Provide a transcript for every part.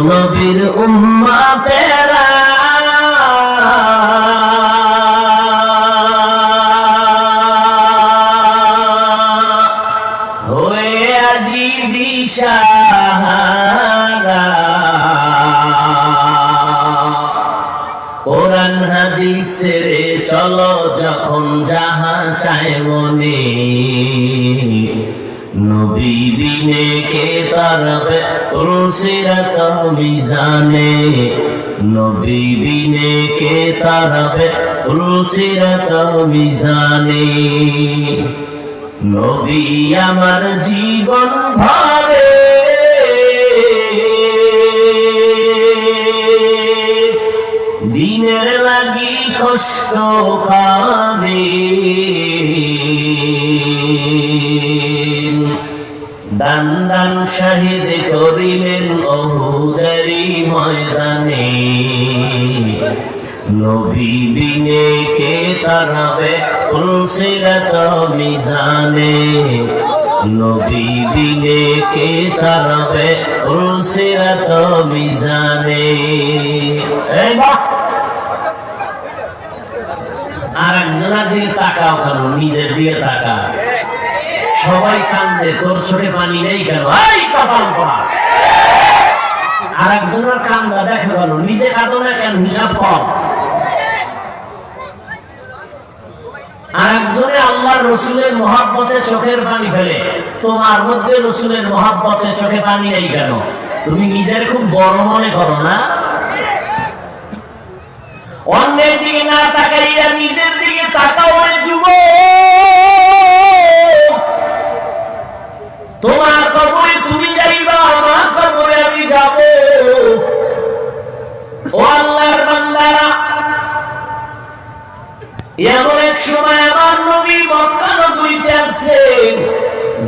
নবীর উম্মাতেরা। হয়ে আজি দিশাহারা। কোরআন হাদিস রে চলো যখন যাহা চায় মনে। নবী বিনে কে তারবে রুসিরাত মিজানে নবী বিনে কে তারবে রুসিরাত মিজানে নবী আমার জীবন ভরে দিনের লাগি কষ্ট কামে দান দান শাহিদ করিলেন অহুদারি ময়দানে। নবী বিনে কে তারাবে উলসিরাত মিজানে। নবী বিনে কে তারাবে উলসিরাত মিজানে। আর একজনের দিকে তাকাও কেন? নিজের দিকে তাকা সবাই কান্দে, তোর ছোটে পানি নেই কেন? এই কপাল পড়া। আর একজনের কান্দা, দেখে গেল নিজে কাঁদো না কেন? হিসাব কম চোখে তুমি নিজের খুব বড় মনে করো না? অন্যের দিকে না তাকাইয়া নিজের দিকে তাকাও যুবক। তোমার কবরে তুমি যাইবা, আমার কবরে আমি যাব। ও আল্লাহর বান্দারা, এমন এক সময় আমার নবী মক্কা নগরীতে আছেন।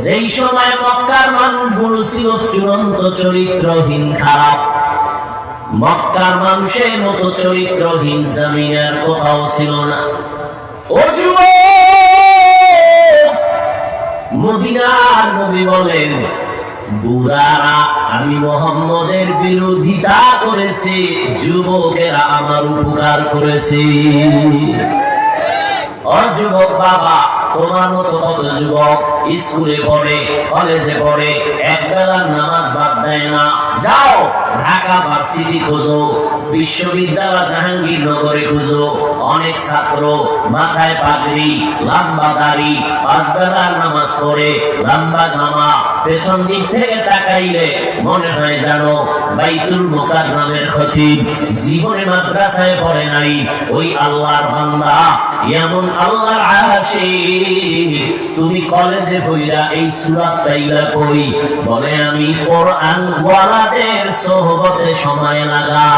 যেই সময় মক্কার মানুষগুলো ছিল চূড়ান্ত চরিত্রহীন, খারাপ। মক্কার মানুষের মতো চরিত্রহীন জমিনের কোথাও ছিল না। ও যুবক মদিনার নবী বলেন, বুড়ারা, আমি মোহাম্মদের বিরোধিতা করেছি, যুবকেরা আমার উপকার করেছি। অযুবক বাবা, তোমার মতো কত যুবক স্কুলে পড়ে, কলেজে পড়ে এক বেলার নামাজ বাদ দেয় না? যাও। ঢাকা ভার্সিটি খোঁজো, বিশ্ববিদ্যালয় জাহাঙ্গীরনগরে খুঁজো। অনেক ছাত্র মাথায় পাগড়ি, লম্বা দাড়ি, পাঁচ বেলার নামাজ পড়ে, লম্বা জামা, পেছন দিক থেকে তাকাইলে মনে হয় জানো বাইতুল মোকার নামের খতিব। জীবনে মাদ্রাসায় পড়ে নাই, ওই আল্লাহর বান্দা, এমন আল্লাহর আশে তুমি কলেজে বইরা এই সুরাত তাইলা কই? বলে, আমি কোরআন ওয়ালাদের সোহবতে সময় লাগা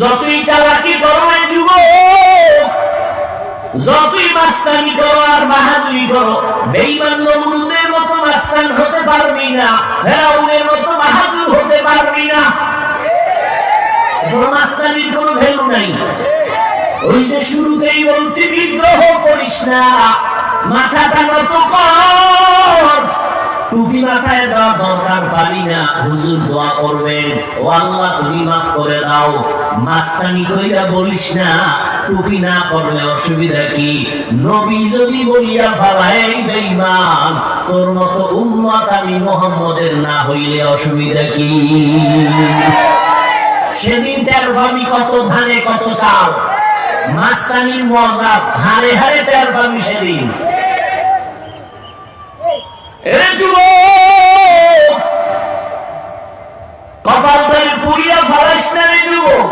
যতই চালাকি করো রে যুবক, যতই মাস্তানি করো আর বাহাদুরি করো, বেঈমান নমরুদের মতো মাস্তান হতে পারবি না, ফেরাউনের মতো বাহাদুর হতে পারবি না। মাস্তানির কোনো ভ্যালু নাই। ওই যে শুরুতেই বলছি, বিদ্রোহ করিস না মাথাটা নত কর। পারি না, হুজুর দোয়া করবেন। ও আল্লাহ, তুমি মাফ করে দাও। মাস্তানি কইরা বলিস না, টুপি না করলে অসুবিধা কি? নবী যদি বলিয়া ফালাই, বেঈমান, তোর মতো উম্মত আমি মোহাম্মদের না হইলে অসুবিধা কি? সেদিন টের পাবি কত, ধানে কত চাল? মাস্তানির মজা, হারে হারে টের পাবি সেদিন। এ যুবক! ফলাস যুবক।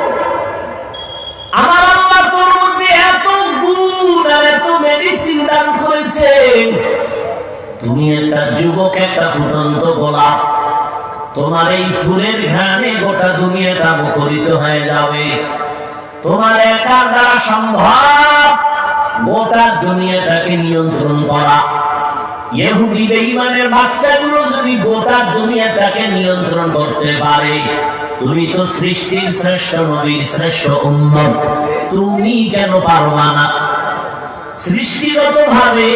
আমার আল্লাহ তোর মধ্যে এত গুণ আর এত মেডিসিন দান করেছে। তুমি একটা যুবক, একটা ফুটন্ত গোলাপ তোমার এই ফুলের ঘ্রাণে গোটা দুনিয়াটা মুখরিত হয়ে যাবে। তোমার একা দ্বারা সম্ভব গোটা দুনিয়াটাকে নিয়ন্ত্রণ করা। ইহুদি বেঈমানের বাচ্চাগুলো যদি গোটা দুনিয়াটাকে নিয়ন্ত্রণ করতে পারে তুমি তো সৃষ্টির শ্রেষ্ঠ নবীর শ্রেষ্ঠ উম্মত। তুমি কেন পারবা না? সৃষ্টিগত ভাবে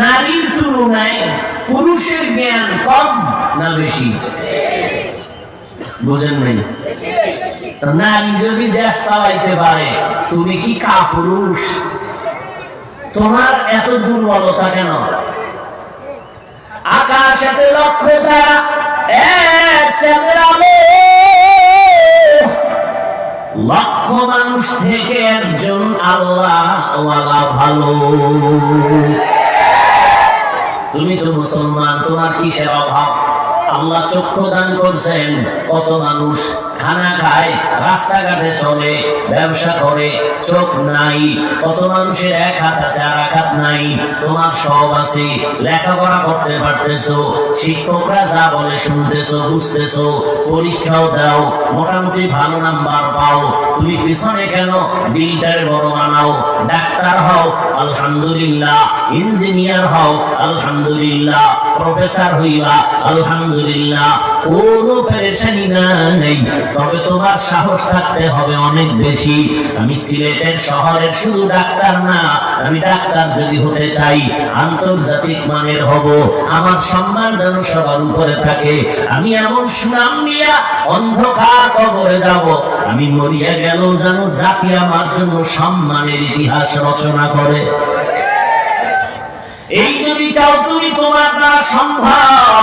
নারীর তুলনায় পুরুষের জ্ঞান কম না বেশি? বুঝেন নাই? নারী যদি দেশ চালাইতে পারে, তুমি কি কাপুরুষ? তোমার এত দুর্বলতা কেন? আকাশেতে লক্ষ্য তারা এক চাঁদের আলো লক্ষ মানুষ থেকে একজন আল্লাহ ভালো। তুমি তো মুসলমান, তোমার কিসের অভাব? আল্লাহ চক্ষু দান করছেন, কত মানুষ খানা খায় রাস্তাঘাটে চলে, ব্যবসা করে, চোখ নাই, কত মানুষের এক হাত আছে আর এক হাত নাই, তোমার সব আছে, লেখাপড়া করতে পারতেছো, শিক্ষকরা যা বলে শুনতেছো, বুঝতেছো, পরীক্ষাও দাও, মোটামুটি ভালো নাম্বার পাও, তুমি পিছনে কেন দিলটারে বড় বানাও, ডাক্তার হও, আলহামদুলিল্লাহ, ইঞ্জিনিয়ার হও, আলহামদুলিল্লাহ, প্রফেসর হইবা, আলহামদুলিল্লাহ কোনো পেরেশানি তবে তোমার সাহস থাকতে হবে অনেক বেশি। আমি সিলেটের শহরের শুধু ডাক্তার না, আমি ডাক্তার যদি হতে চাই, আন্তর্জাতিক মানের হব। আমার সম্মান যেন সবার উপরে থাকে। আমি এমন সুনাম নিয়া অন্ধকার কবরে যাব। আমি মরিয়া গেল যেন জাতি আমার জন্য সম্মানের ইতিহাস রচনা করে। এই যদি চাও তুমি তোমার দ্বারা সম্ভব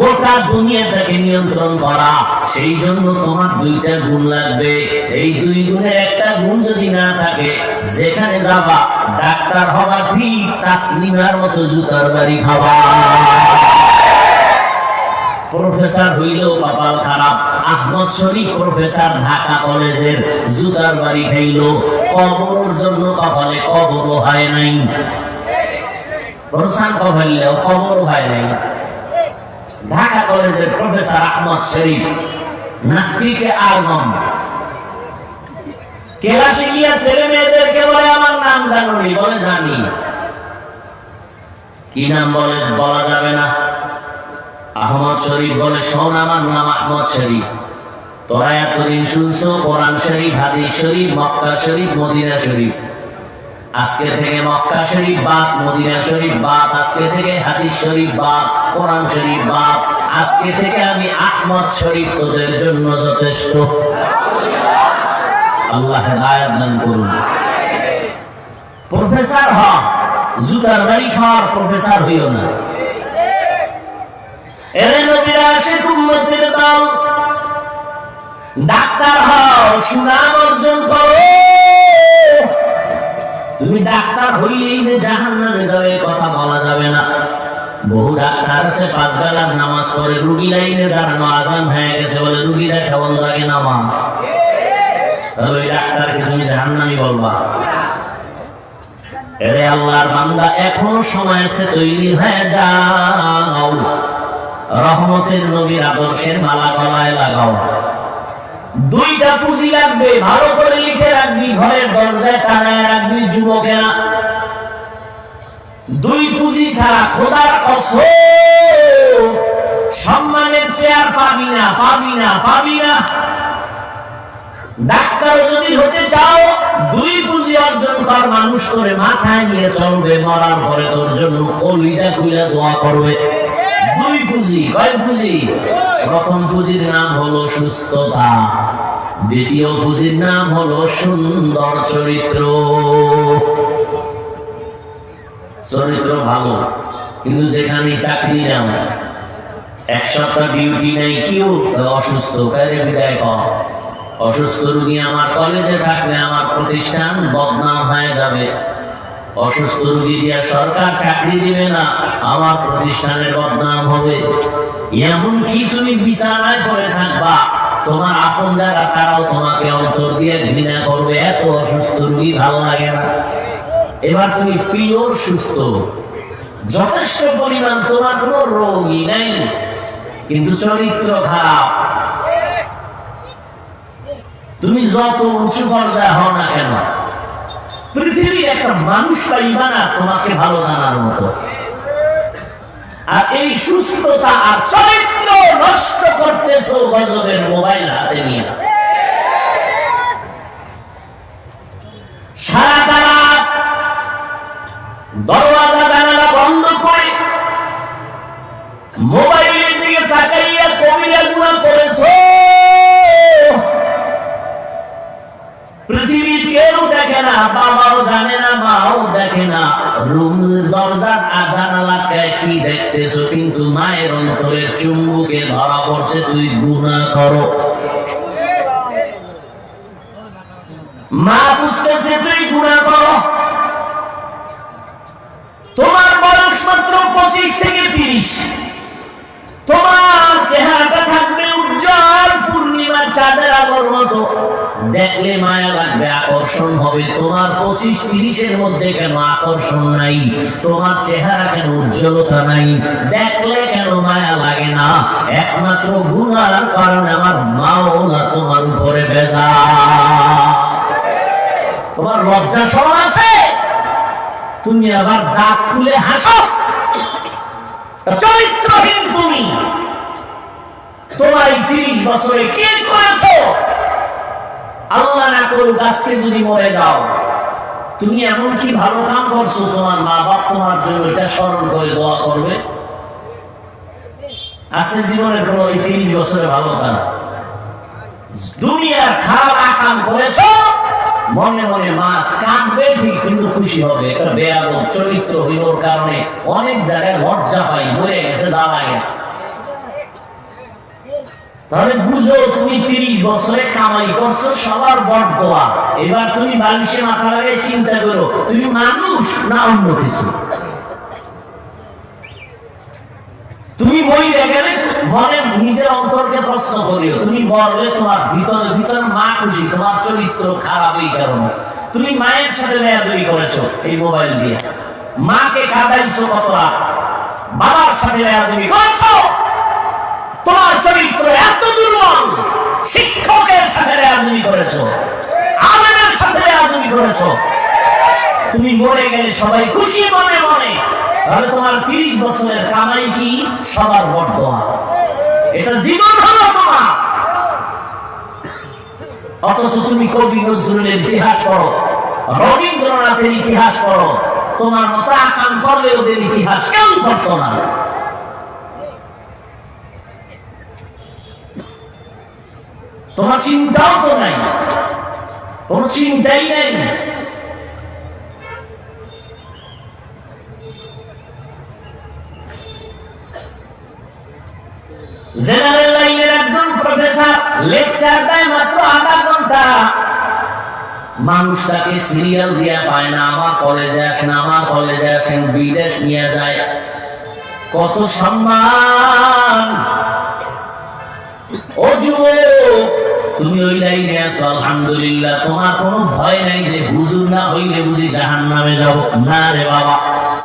গোটা দুনিয়াটাকে নিয়ন্ত্রণ করা, সেই জন্য তোমার দুইটা গুণ লাগবে। এই দুই গুণের একটা গুণ যদি না থাকে, যেখানে যাবা, ডাক্তার হবা ঠিক তাসলিমার মতো জুতার বাড়ি খাবা। প্রফেসর হইলেও কপাল খারাপ। আহমদ শরীফ প্রফেসর ঢাকা কলেজের জুতার বাড়ি খাইলো। কবরের জন্য কপালে কবরও হয় নাই। প্রশান্ত কবর হয় নাই। ঢাকা কলেজের প্রফেসর আহমদ শরীফ, নাস্তিকে আজম। ছেলে মেয়েদেরকে বলে, আমার নাম বলে জানি। কি নাম বলে, বলা যাবে না। আহমদ শরীফ বলে, শোন, আমার নাম আহমদ শরীফ। তোরা এতদিন শুনছো, কোরআন শরীফ, হাদিস শরীফ, মক্কা শরীফ, মদিনা শরীফ। আজকে থেকে মক্কা শরীফ বাদ, মদিনা শরীফ বাদ, আজকে থেকে হাদিস শরীফ বাদ, কোরআন শরীফ বাদ। আজকে থেকে আমি আহমদ শরীফ তোদের জন্য যথেষ্ট। আল্লাহ দান করুন। প্রফেসর হ, জুতার বাড়ি খাওয়ার প্রফেসর হইও না। ডাক্তার হও সুনাম ডাক্তার হইলেই যে জাহান নামে যাবে, কথা বলা যাবে না। বহু ডাক্তার আছে, পাঁচ বেলার নামাজ পড়ে, রুগী লাইনে দাঁড়ানো আজান হয়ে গেছে বলে রুগী দেখা বন্ধ আগে নামাজ? তাহলে ওই ডাক্তারকে তুমি জাহান নামি বলবা। এরে আল্লাহর বান্দা, এখনও সময় তৈরি হয়ে যাও। রহমতের নবীর আদর্শের মালা গলায় লাগাও। দুইটা পুঁজি লাগবে, ভালো করে লিখে রাখবি, ঘরের দরজায় টানায় রাখবি যুবকেরা। দুই পুঁজি ছাড়া খোদার কসম। সম্মানের চেয়ার পাবি না পাবি না পাবি না। ডাক্তার যদি হতে চাও, দুই পুঁজি অর্জন কর, মানুষ করে মাথায় নিয়ে চলবে, মরার পরে তোর জন্য কলিজা খুলে দোয়া করবে। দুই পুঁজি, কয় পুঁজি? প্রথম পুঁজির নাম হলো সুস্থতা, দ্বিতীয় পুঁজির নাম হলো সুন্দর চরিত্র। চরিত্র ভালো, কিন্তু যেখানে চাকরি নাও এক সপ্তাহ ডিউটি নেই, কেউ অসুস্থ? বিদায় কর। অসুস্থ রুগী আমার কলেজে থাকলে আমার প্রতিষ্ঠান বদনাম হয়ে যাবে। অসুস্থ রুগী দিয়া সরকার চাকরি দিবে না, আমার প্রতিষ্ঠানের বদনাম হবে। এমন কি তুমি বিছানায় পড়ে থাকবা, তোমার আপন যারা, তারাও তোমাকে অন্তর দিয়ে ঘৃণা করবে, এত অসুস্থ রুগী ভালো লাগে না। এবার তুমি পিওর সুস্থ। যথেষ্ট পরিমাণ তোমার কোনো রোগই নেই, কিন্তু চরিত্র খারাপ। তুমি যত উঁচু পর্যায়ে হও না কেন, পৃথিবীর একটা মানুষ পাইবা তোমাকে ভালো জানার মতো। আর এই সুস্থতা আর চরিত্র নষ্ট করতেছো গজবের মোবাইল হাতে নিয়ে। সারা রাত দেখে না। রুম দরজার আধার এলাকায় কি দেখতেছো? কিন্তু মায়ের অন্তরে চুম্বুকে ধরা পড়ছে, তুই গুণা করো। মা বুঝতেছে তুই গুণা করো। তোমার বয়স মাত্র পঁচিশ থেকে তিরিশ। তোমার চেহারাটা থাকবে চাঁদের আলোর মতো। দেখলে মায়া লাগবে, আকর্ষণ হবে। তোমার পঁচিশ তিরিশের মধ্যে কেন আকর্ষণ নাই? তোমার চেহারা কেন উজ্জ্বলতা নাই? দেখলে কেন মায়া লাগে না? একমাত্র গুণার কারণে আমার মাওলা তোমার উপরে বেজা তোমার লজ্জা সরম আছে? তুমি আবার দাঁত খুলে হাসো। চরিত্রহীন তুমি। তোমার তিরিশ বছরে কে করেছ? আল্লাহ না করুক, আজকে যদি মরে যাও, তুমি এমন কি ভালো কাম করছ? তোমার মা বাপ তোমার জন্য এটা স্মরণ করে দোয়া করবে। আছে জীবনের কোনো ওই তিরিশ বছরে ভালো কাজ। দুনিয়ার খারাপ আকাম করেছ, মনে মনে মাছ কাঁদবে ঠিক, কিন্তু খুশি হবে। এটা বেয়াদব, চরিত্র হইলোর কারণে অনেক জায়গায় লজ্জা পাই মরে গেছে জ্বালা গেছে। তাহলে বুঝো তুমি তিরিশ বছরে কামাই করছ, সবার বড় দোয়া। এবার তুমি বালিশে মাথা লাগিয়ে চিন্তা করো, তুমি মানুষ না অন্য কিছু? তুমি বই মনে নিজের অন্তরকে প্রশ্ন করিও, তুমি বললে তোমার ভিতরে ভিতরে মা খুশি, তোমার চরিত্র খারাপ এই কারণে। তুমি মায়ের সাথে বেয়াদবি করেছ এই মোবাইল দিয়ে। মাকে কাঁদাইছো কত রাত? বাবার সাথে বেয়াদবি করেছ তুমি মরে গেলে সবাই খুশি মনে মনে। তাহলে তোমার তিরিশ বছরের কামাই কি? সবার বর্ধমান। এটা জীবন হলো তোমার। অথচ তুমি কবি নজরুলের ইতিহাস পড়ো, রবীন্দ্রনাথের ইতিহাস পড়ো। তোমার মতো আকাম করলে ওদের ইতিহাস কেউ পড়তো না। তোমার চিন্তাও তো নাই। কোন চিন্তাই নেই। জেনারেল লাইনের একজন প্রফেসর লেকচার দেয় মাত্র আধা ঘণ্টা। মানুষ তাকে সিরিয়াল দিয়া পায় না, আমার কলেজে আসেন আমার কলেজে আসেন বিদেশ নিয়ে যায়। কত সম্মান। ও যুবক তুমি ওই লাইনে আছো, আলহামদুলিল্লাহ। তোমার কোনো ভয় নাই যে হুজুর না হইলে বুঝি জাহান নামে যাব। না রে বাবা।